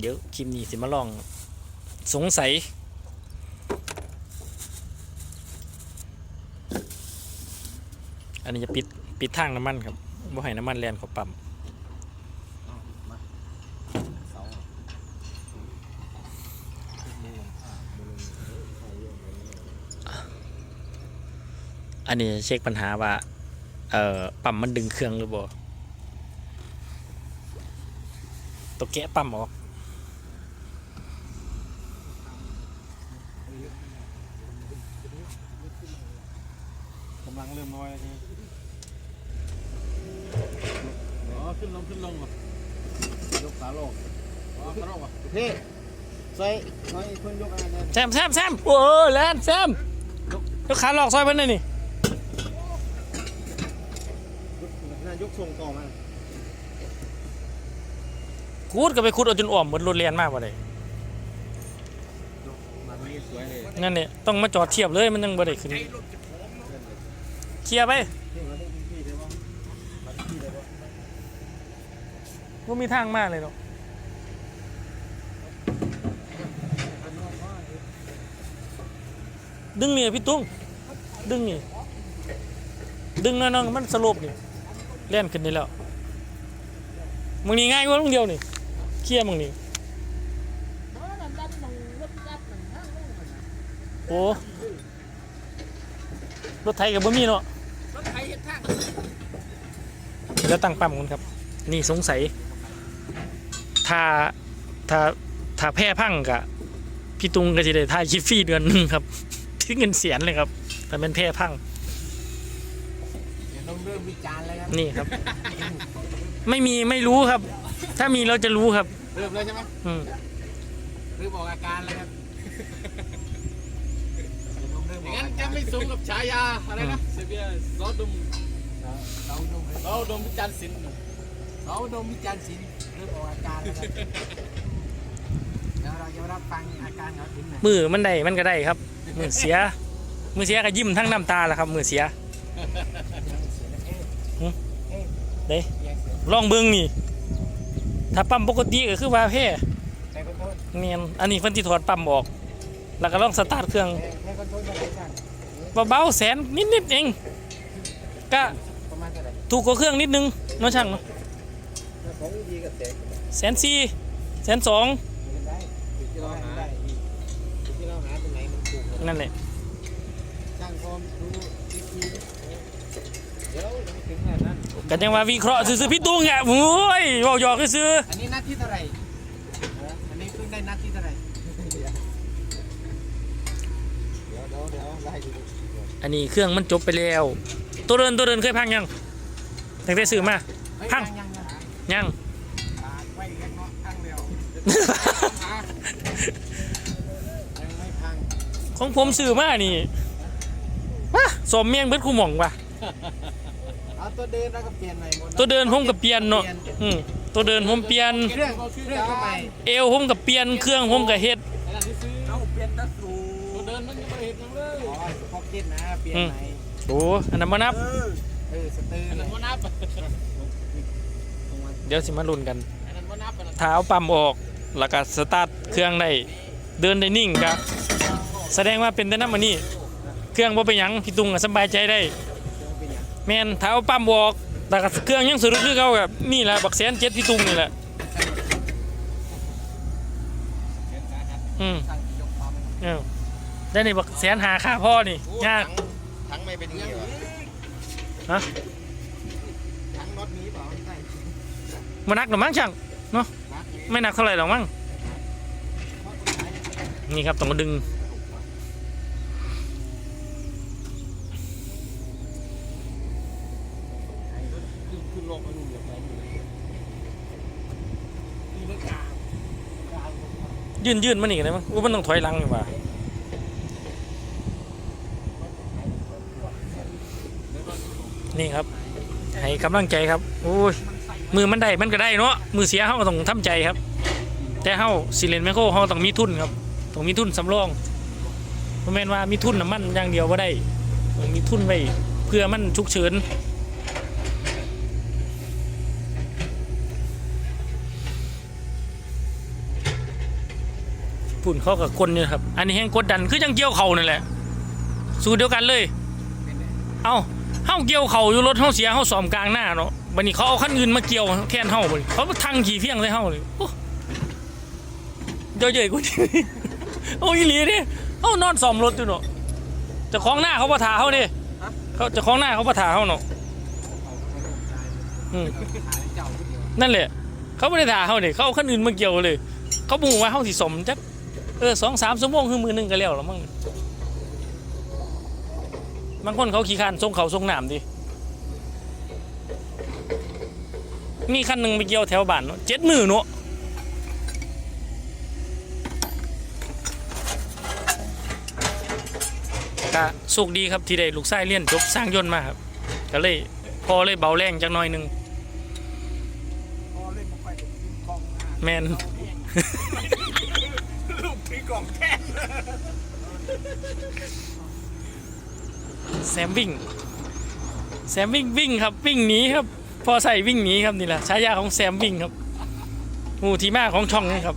เดี๋ยวคลิปนี้สิมาลองสงสัย อันนี้จะปิดปิดทางน้ำมันครับบ่ให้น้ำมันแลนเข้าปั๊มอันนี้เช็คปัญหาว่า เอ่อปั๊มมันดึงเครื่องหรือบ่ตัวแกะปั๊มออกำลังเริ่มน้อยแล้วใช่ไหมอ๋อขึ้น ลงขึ้นลงเหรอยกขาลงอ๋อขาลงเหรอพี่ใส่ใส่เพิ่นยกอะไรเนี่ยแซมแซมแซมโอ้ยแลนแซมยกขาหลอกซอยเพิ่นหน่อยนี่ยกน่ายกส่งต่อมาคูดก็ไปคูดเอาจนอ่อมเหมือนรถเรียนมากกว่าเลยมันนี่สวยเลยนั่นเนี่ยต้องมาจอดเทียบเลยมันยังบ่ได้ขึ้นเคลียร์ไป พี่มาได้พี่ได้บ้างมาได้พี่ได้บ้าง ว่ามีทางมากเลยเนาะดึงนี่พี่ตุ้งดึงนี่ดึงหน้อยๆมันสลบนี่เล่นขึ้นนี่แล้วมึงนี่ง่ายกว่าลุงเดียวนี่เคลียร์มึงนี่โอ้รถไทยกับบ่มีเนาะเดี๋ยวตั้งปั๊มกันครับ นี่สงสัย ถ้าถ้าถ้าแพ้พังกะพี่ตุงก็จะได้ท่ายคลิปฟรีเดือนหนึงครับที่เงินเสียนเลยครับแต่เป็นแพ้พังเดี๋ยวต้องเริ่มวิจารณ์แล้วครับนี่ครับ ไม่มีไม่รู้ครับ ถ้ามีเราจะรู้ครับเริ่มเลยใช่ไหมอืมเริ่มออกอาการแล้วครับงั้นจะไม่สมกับฉายาอะไรนะเซเบียซอดุมเสาดมเสาดมวิจารณ์ศิลป์เสาดมวิจารณ์ศิลป์ เริ่มออกอาการแล้วครับเดี๋ยวเราจะรับฟังอาการเขาถึงไหนมือมันได้มันก็ได้ครับ มือเสีย มือเสียก็ยิ้มทั้งน้ำตาแหละครับมือเสียเด้ลองเบิ้งนี่ ถ้าปั๊มปกติก็คือว่าแพ้ใช้คอนโทรลเนียนอันนี้เพิ่นที่ถอดปั๊มออก แล้วก็ลองสตาร์ทเครื่องใช้คอนโทรลอะไรช่างเบาๆแสนนิดๆเองก็ประมาณเท่าไหร่ ถูกกว่าเครื่องนิดนึงเน้องช่างเนาะ ของดีกับแสงแสนสี่แสนสองได้อยู่ที่เราหาได้อยู่ที่เราหาตรงไหนมันถูกนั่นแหละช่างพร้อมดูวิธีเดี๋ยวยังไม่ถึงขนาดนั้นกันยังว่าวิเคราะห์ซื้อๆพี่ตุ้งอะโอ้ยเว้าหยอกซื้ออันนี้นัดที่เท่าไหร่อันนี้เพิ่งได้นัดที่เท่าไหร่เดี๋ยวเดี๋ยวเดี๋ยวไล่ดูๆอันนี้เครื่องมันจบไปแล้ว ตัวเดินตัวเดินเคยพังยังตั้งแต่ซื้อมาพัง ยังยังยังปากไว้กันเนาะพังเร็วยังไม่พังของผมซื้อมานี่วะสมเมียงเบิดคู่หม่องว่ะ เอาตัวเดินแล้วก็เปลี่ยนใหม่หมดตัวเดินผมกับเปลี่ยนเนาะอืมตัวเดินผมเปลี่ยน เครื่องเครื่องเข้าไปเอวผมกับเปลี่ยน เครื่องผมกับเฮ็ดเอาเปลี่ยนตะสูตัวเดินมันยังไม่เห็นยังเลยอ๋อพ็อกเก็ตนะเปลี่ยนใหม่โอ้อันนั้นมานับ เออเออสเตอร์อันนั้นว่านับ เดี๋ยวสิมาลุ้นกันอันนั้นว่านับอันนั้นถ้าเอาปั๊มออกแล้วก็สตาร์ทเครื่องได้เดินได้นิ่งก็แสดงว่าเป็นแต่น้ำมันนี่เครื่องบ่เป็นหยังพี่ตุงก็สบายใจได้เป็นอย่างแม่นถ้าเอาปั๊มออกแต่ก็เครื่องยังสุดคือเขากับนี่แหละบักแสนเจ็ดพี่ตุงนี่แหละอืมทางยกปั๊มเออได้นี่บักแสนหาค่าพ่อนี่ยากทั้งไม่เป็นอย่างนี้เหรอฮะ ทั้งน็อตนี้เปล่าไม่ใช่ มานักหรือมั้งช่างเนาะไม่หนักเท่าไหร่หรอกมั้งนี่ครับต้องมาดึงขึ้นขึ้นลงไปนู่นอย่างไรนี่มันกลางกลางลงมายื่นยื่นมันอีกเลยมั้งอู้มันต้องถอยหลังอยู่ว่ะนี่ครับ ให้กำลังใจครับโอ้ย มือมันได้มันก็ได้เนาะมือเสียเขาก็ต้องทำใจครับ แต่เขาสิเลนแมคโครเขาต้องมีทุนครับต้องมีทุนสำรองเพราะแม่นว่ามีทุนน้ำมันอย่างเดียวว่าได้ต้องมีทุนไว้เพื่อมันฉุกเฉินปุ่นเขากับกลนี่ครับ อันนี้แห้งกดดันคือยังเกี่ยวเข่านั่นแหละ สูตรเดียวกันเลย เอ้า เฮาเกี่ยวเข่าอยู่รถเฮาเสียเฮาสอมกลางหน้าเนาะบัดนี้เขาเอาคันอื่นมาเกี่ยวแทนเฮาบัดเขาทังขี่เฟี้ยงใส่เฮาเลยโอ้เดี๋ยวเจอกูนี่โอ้ยอีหลีดิเฮานอนซ่อมรถอยู่เนาะเจ้าของหน้าเขาบ่ท่าเฮาดิเขาเจ้าของหน้าเขาบ่ท่าเฮาเนาะนั่นแหละ เขาไม่ได้ด่าเขาเนี่ยเขาเอาคนอื่นมาเกี่ยวเลย เขาบอกว่าเขาสิสมจักเออสองสามชั่วโมงคือมือหนึ่งก็แล้วหรอมั้ง บางคนเขาขี่คันทรงเขาทรงหนามดิมีคันหนึ่งไปเกี่ยวแถวบ้านเนาะเจ็ดมือเนาะก็สุขดีครับที่ได้ลูกชายเรียนจบสร้างยนต์มาครับก็เลยพอเลยเบาแรงจักหน่อยหนึ่งแมนลูกพี่กองแค่ แซมวิ่ง แซมวิ่งวิ่งครับวิ่งหนีครับ พอใส่วิ่งหนีครับนี่แหละฉายาของแซมวิ่งครับหมูทีมาของช่องนี่ครับ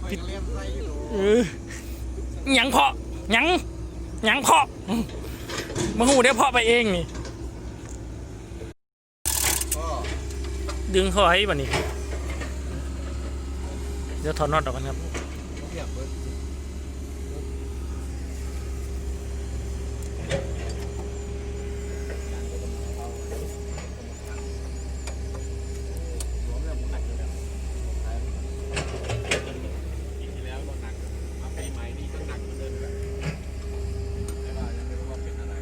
ไปเรียนไรอยู่เออหยังเพาะหยังหยังเพาะมาหูเดี๋ยวเพาะไปเองนี่ก็ดึงเขาไว้บ่นี้ เดี๋ยวถอดน็อตออกกันครับ เรียบเบิร์ดรวมแล้วมันหนักอยู่แล้วปีที่แล้วก็หนักมาปีใหม่นี่ก็หนักเหมือนเดิมแล้วแต่ว่ายังไม่รู้ว่าเป็นอะไร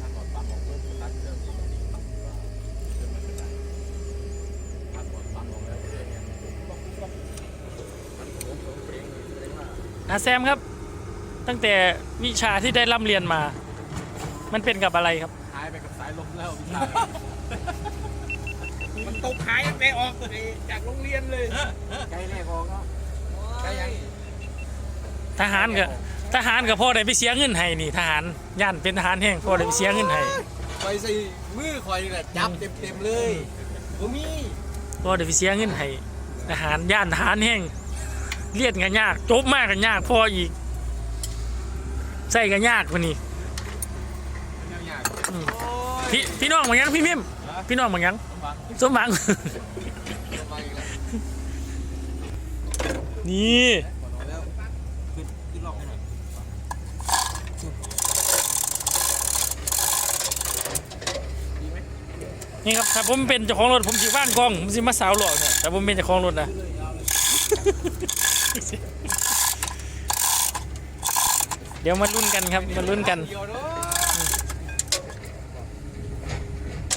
ถ้าถอดปั๊มออกปุ๊บตัดเครื่องปกติว่าเครื่องมันเป็นไรถ้าถอดปั๊มออกแล้วเครื่องเนี่ยมันก็มันโค้งโค้งเปรี้ยงเลยแสดงว่า อาแซมครับ ตั้งแต่วิชาที่ได้ร่ำเรียนมา มันเป็นกับอะไรครับ หายไปกับสายลมแล้วพี่ชายมันตกหายตั้งแต่ออกจากโรงเรียนเลยไกลแรกออกเนาะไกลยังทหารกับทหารกับพ่อได้ไปเสียเงินให้นี่ทหารย่านเป็นทหารแห้งพ่อได้ไปเสียเงินให้ไปใส่มือคอยนี่แหละจับเต็มเต็มๆเลยผมมีพ่อได้ไปเสียเงินให้ทหารย่านทหารแห้ง เลียดกันยาก จบมากกันยากพ่ออีก ใส่กันยากว่านี้มันยากอืมโอ้ยพี่พี่น้องบางยังพี่มิมพี่น้องบางยังสมหวังสมหวังสมหวังนี่นี่ครับถ้าผมเป็นเจ้าของรถผมสิบ้านกองผมสิมาสาวหล่อเนี่ยแต่ผมเป็นเจ้าของรถนะ เดี๋ยวมาลุ้นกันครับมาลุ้นกันเดียวเนาะ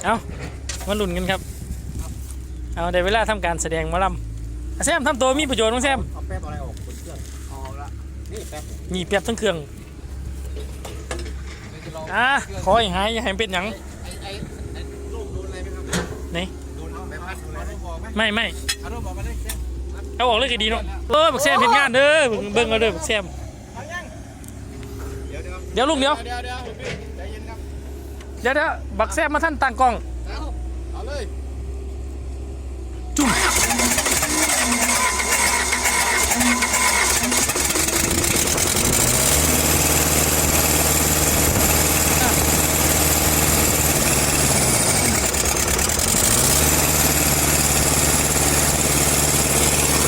เอามาลุ้นกันครับ เอาได้เวลาทำการแสดงหมาลำอะแซมทำตัวมีประโยชน์บ้างแซมเอาแป๊บอะไรออกบนเครื่องออกละนี่แป๊บนี่เปรียบทั้งเครื่องเดี๋ยวจะลองอะเครื่องขอให้หายอย่าให้เป็นหยังไอ้ไอ้ไอ้ลูกโดนอะไรไหมครับไหนโดนเอาแบบพัดโดนอะไรบอกไหมไม่ไม่เอาลูกบอกมาเลยแซม เอาออกเลยก็ดีเนาะเออบักแซมเห็นงานเด้อเบิ่งเบิ่งเอาเด้อบักแซมเอายังเดี๋ยวเดี๋ยวเดี๋ยวลูกเดี๋ยวเดี๋ยวเดี๋ยวพี่ใจเย็นครับเดี๋ยวเดี๋ยวบักแซมมาท่านตั้งกล้องเอาเอาเลย จุ่ม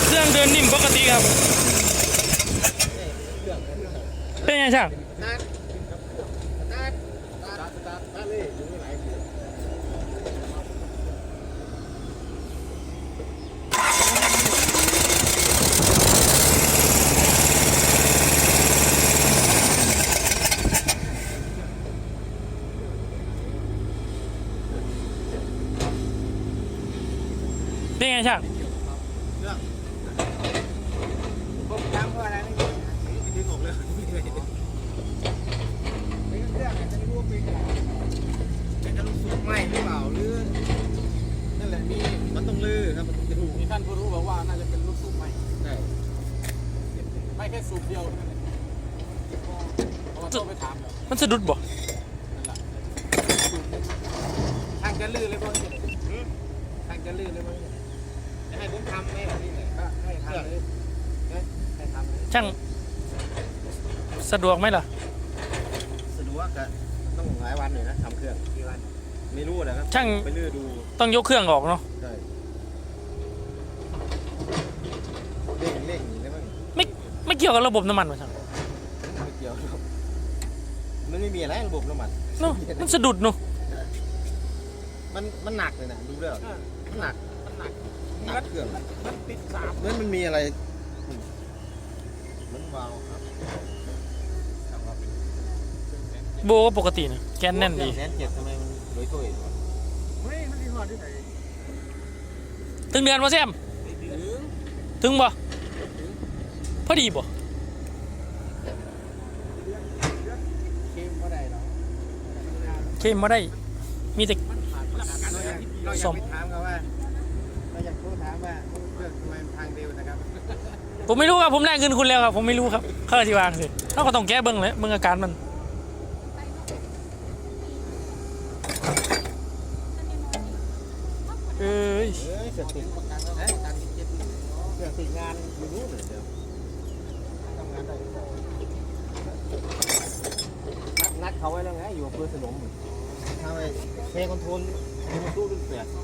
เครื่องเดินนิ่มปกติครับ เป็นไงช่างนัดนัดนัดนัด นัดเลยอยู่ไม่รู้นะไม่ดึงออกเลยไม่เคยเป็นเครื่องอาจจะไม่รู้ว่าเป็นอะไรเป็นกระดูกสุกไหมหรือเปล่าหรือนั่นแหละมีมันต้องลือครับมันต้องดูมีท่านผู้รู้บอกว่าน่าจะเป็นลูกสูบไหมใช่ไม่แค่สูบเดียวนั่นแหละเพราะว่าต้องไปถามแล้วมันสะดุดบ่นั่นแหละทางจะลื่นเลยพ่อทางจะลื่นเลยพ่อให้ผมทำไหมล่ะนี่ก็ให้ทำเลยนะให้ทำเลย ช่างสะดวกไหมล่ะ สะดวกก็ต้องหลายวันหน่อยนะทำเครื่องกี่วันไม่รู้นะครับช่าง ไปเลื่อดูต้องยกเครื่องออกเนาะได้เร่งเร่งอย่างนี้ได้บ้างไม่เกี่ยวกับระบบน้ำมันวะช่างไม่เกี่ยวครับมันไม่มีอะไรระบบน้ำมันเนาะมันสะดุดเนาะมันมันหนักเลยนะดูแล้วมันหนักมันหนักหนักเครื่องมันติดสามเหมือนมันมีอะไร เหมันวาวครับโบก็ปกตินะแกนแน่นดี แสนเจ็ดทำไมมันโดยตัวเองวะเฮ้ยมันดีหอดที่ไหนถึงเดือนวะแซมถึงถึงบ่พอดีบ่เค็มก็ได้หรอเคลมมาได้ มีแต่ มันผ่านประกันเราอยากเราอยากไปถามเขาว่าเราอยากโทรถามว่าเครื่องทำไมมันทางเร็วนะครับ ผมไม่รู้ครับผมได้เงินคุณแล้วครับ ผมไม่รู้ครับเข้าที่วางสิเขาก็ต้องแก้เบิ้งเลยเบิ้งอาการมันเอ้ยเอ้ยเสร็จติดประกันนะตังค์เจ็ดหมื่นเรื่องติดงานไม่รู้เลยเดี๋ยวทำงานได้หนัดนัดเขาไว้แล้วไงอยู่อำเพื่อสนมทำไมเพลงคอนโทรลมีมาสู้รุ่นแปดเข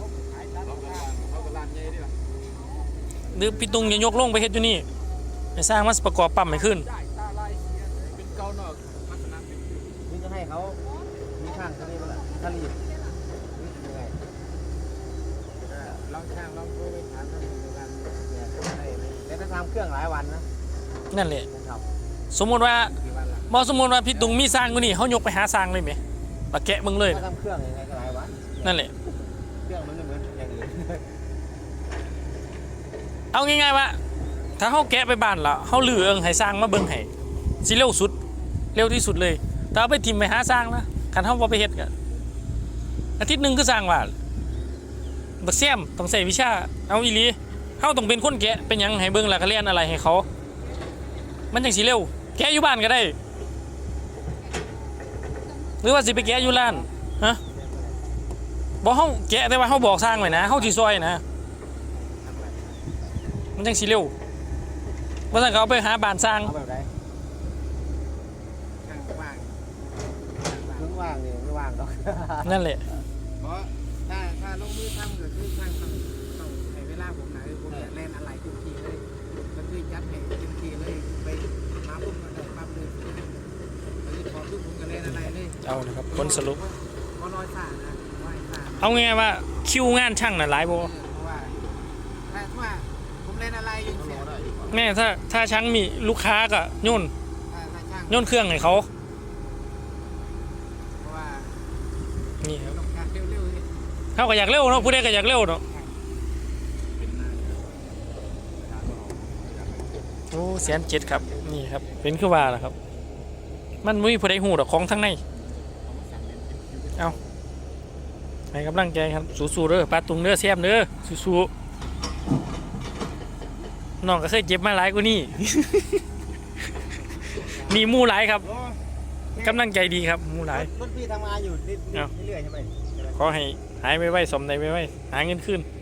าขายตังเขาก็ร้านใหญ่ด้วย หรือพี่ตุงอย่ายกลงไปเฮ็ดอยู่นี่ไปสร้างมาประกอบปั๊มให้ขึ้นได้ตาลายเสียเป็นเกาหนอกลักษณะเป็นนี่จะให้เขามีข้างเขานี่มั้งล่ะถ้ารีบนี่ยังไงลองช่างลองคุยไปถามท่านดูกันเนี่ยได้ไหมแต่ถ้าทำเครื่องหลายวันนะนั่นแหละนะครับสมมติว่ากี่วันละบอสมมติว่าพี่ตุงมีสร้างกูนี่เขายกไปหาสร้างเลยไหมปะแกะมึงเลยถ้าทำเครื่องยังไงก็หลายวันนั่นแหละ เครื่องมันไม่เหมือนอย่างอื่น เอาง่ายๆว่าถ้าเขาแกะไปบ้านละเขาลือเอิงให้สร้างมาเบิ่งให้สิเร็วสุด เร็วที่สุดเลยแต่เอาไปทิมไปหาสร้างนะคันเขาบ่ไปเฮ็ดกันอาทิตย์หนึ่งคือสร้างว่าบักเสียมต้องใส่วิชา เอาอีลีเขาต้องเป็นคนแกะเป็นยังให้เบิ่งแล้วก็เรียนอะไรให้เขา มันจังสิเร็ว แกะอยู่บ้านก็ได้ หรือว่าสิไปแกะอยู่ร้านฮะบอกเขาแกะแต่ว่าเขาบอกสร้างไว้นะเขาสิซอยนะ มันจังสิเร็วว่าสั่เขาไปหาบานสร้าง เอาแบบไหนช่างว่างเครื่องว่างนี่ไม่ว่างหรอกนั่นแหละ เพราะถ้าถ้าลงมือทำก็คือช่างต้องต้องให้เวลาผมหน่อยผมจะเล่นอะไรทุกทีเลยก็คือจัดให้เต็มที่เลยไปมาปุ๊บก็ได้ปั๊บเลยไปพอปุ๊บผมก็เล่นอะไรเลยเอานะครับผลสรุปก็ร้อยซ่านะร้อยซ่าเอาไงายๆว่าคิวงานช่างน่ะหลายบ่เพราะว่าถ้าว่า เล่นอะไรอยังเสียรอได้ดีกว่าแม่ถ้าถ้าช่างมีลูกค้าก็โยนถ้าถ้าช่างโยนเครื่องให้เขาเพราะว่านี่ครับต้องการเร็วๆเลยเขาก็อยากเร็วเนาะผู้ใดก็อยากเร็วเนาะโอ้แสนเจ็ดครับนี่ครับ เป็นคือว่าล่ะครับ มันมุ้ยผู้ใดหูดอกของทั้งในเอาให้กำลังใจครับสู้ๆเด้อปลาตุงเด้อแซมเด้อสู้ๆ น้องก็เคยเจ็บมาหลายกว่านี่ มีหมู่หลายครับกำลังใจดีครับหมู่หลายรถพี่ทำงานอยู่นี่เอาเรื่อยๆใช่ไหม ขอให้หายไวๆสมในไวๆหาเงินขึ้นเ